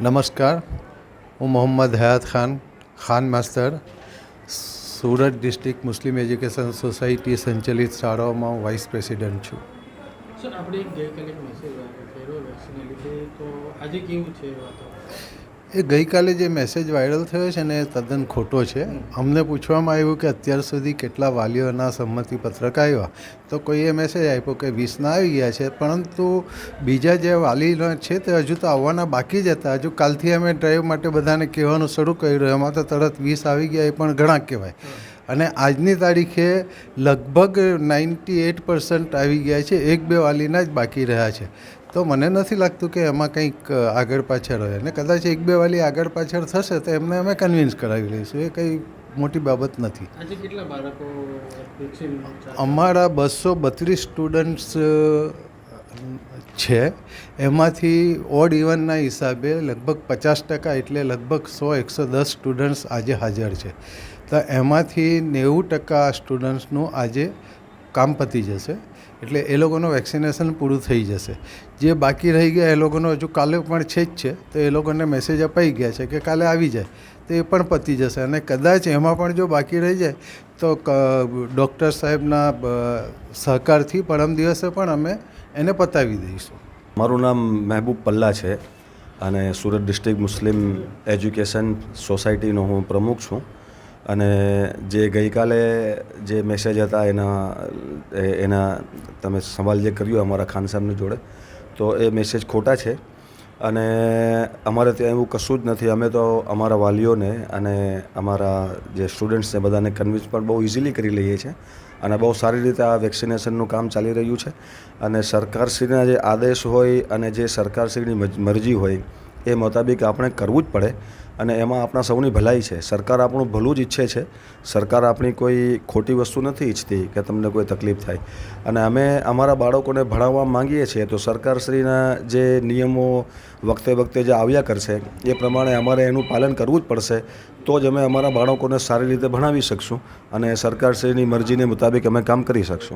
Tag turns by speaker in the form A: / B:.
A: નમસ્કાર, હું મોહમ્મદ હયાત ખાન ખાન માસ્તર, Surat district Muslim education society સંચાલિત શાળાઓમાં હું વાઇસ પ્રેસિડન્ટ છું.
B: સર આપણે ગઈકાલે મેસેજ આજે કેવું છે એ
A: ગઈકાલે જે મેસેજ વાયરલ થયો છે ને એ તદ્દન ખોટો છે. અમને પૂછવામાં આવ્યું કે અત્યાર સુધી કેટલા વાલીઓના સંમતિપત્રક આવ્યા. તો કોઈએ મેસેજ આપ્યો કે વીસના આવી ગયા છે પરંતુ બીજા જે વાલીનો છે તે હજુ તો આવવાના બાકી જ હતા. હજુ કાલથી અમે ડ્રાઈવ માટે બધાને કહેવાનું શરૂ કર્યું. એમાં તો તરત વીસ આવી ગયા એ પણ ઘણા કહેવાય. અને આજની તારીખે લગભગ નાઇન્ટી એટ પર્સન્ટ આવી ગયા છે. એક બે વાલીના જ બાકી રહ્યા છે. તો મને નથી લાગતું કે એમાં કંઈક આગળ પાછળ હોય. અને કદાચ એક બે વાલી આગળ પાછળ થશે તો એમને અમે કન્વિન્સ કરાવી લઈશું. એ કંઈ મોટી બાબત નથી. અમારા બસો બત્રીસ સ્ટુડન્ટ્સ છે. એમાંથી ઓડ ઇવનના હિસાબે લગભગ પચાસ ટકા એટલે લગભગ સો એકસો દસ સ્ટુડન્ટ્સ આજે હાજર છે. તો એમાંથી નેવું ટકા સ્ટુડન્ટ્સનું આજે કામ પતી જશે. એટલે એ લોકોનું વેક્સિનેશન પૂરું થઈ જશે. જે બાકી રહી ગયા, એ લોકોનો હજુ કાલે પણ છે જ છે. તો એ લોકોને મેસેજ અપાઈ ગયા છે કે કાલે આવી જાય. તો એ પણ પતી જશે. અને કદાચ એમાં પણ જો બાકી રહી જાય, તો ડૉક્ટર સાહેબના સહકારથી પરમ દિવસે પણ અમે એને પતાવી દઈશું.
C: મારું નામ મહેબૂબ પલ્લા છે અને સુરત ડિસ્ટ્રિક્ટ મુસ્લિમ એજ્યુકેશન સોસાયટીનો હું પ્રમુખ છું. અને જે ગઈકાલે જે મેસેજ હતા એના એના તમે સવાલ જે કર્યો અમારા ખાન સાહેબની જોડે, તો એ મેસેજ ખોટા છે. અને અમારે ત્યાં એવું કશું જ નથી. અમે તો અમારા વાલીઓને અને અમારા જે સ્ટુડન્ટ્સને બધાને કન્વિન્સ પણ બહુ ઇઝીલી કરી લઈએ છીએ અને બહુ સારી રીતે આ વેક્સિનેશનનું કામ ચાલી રહ્યું છે. અને સરકારશ્રીના જે આદેશ હોય અને જે સરકારશ્રીની મરજી હોય એ મુતાબિક આપણે કરવું જ પડે અને એમાં આપણા સૌની ભલાઈ છે. સરકાર આપણું ભલું જ ઈચ્છે છે. સરકાર આપણી કોઈ ખોટી વસ્તુ નથી ઈચ્છતી કે તમને કોઈ તકલીફ થાય. અને અમે અમારા બાળકોને ભણાવવા માંગીએ છીએ તો સરકારશ્રીના જે નિયમો વખતે વખતે જે આવ્યા કરશે એ પ્રમાણે અમારે એનું પાલન કરવું જ પડશે. તો જ અમે અમારા બાળકોને સારી રીતે ભણાવી શકશું અને સરકારશ્રીની મરજીને મુતાબિક અમે કામ કરી શકશું.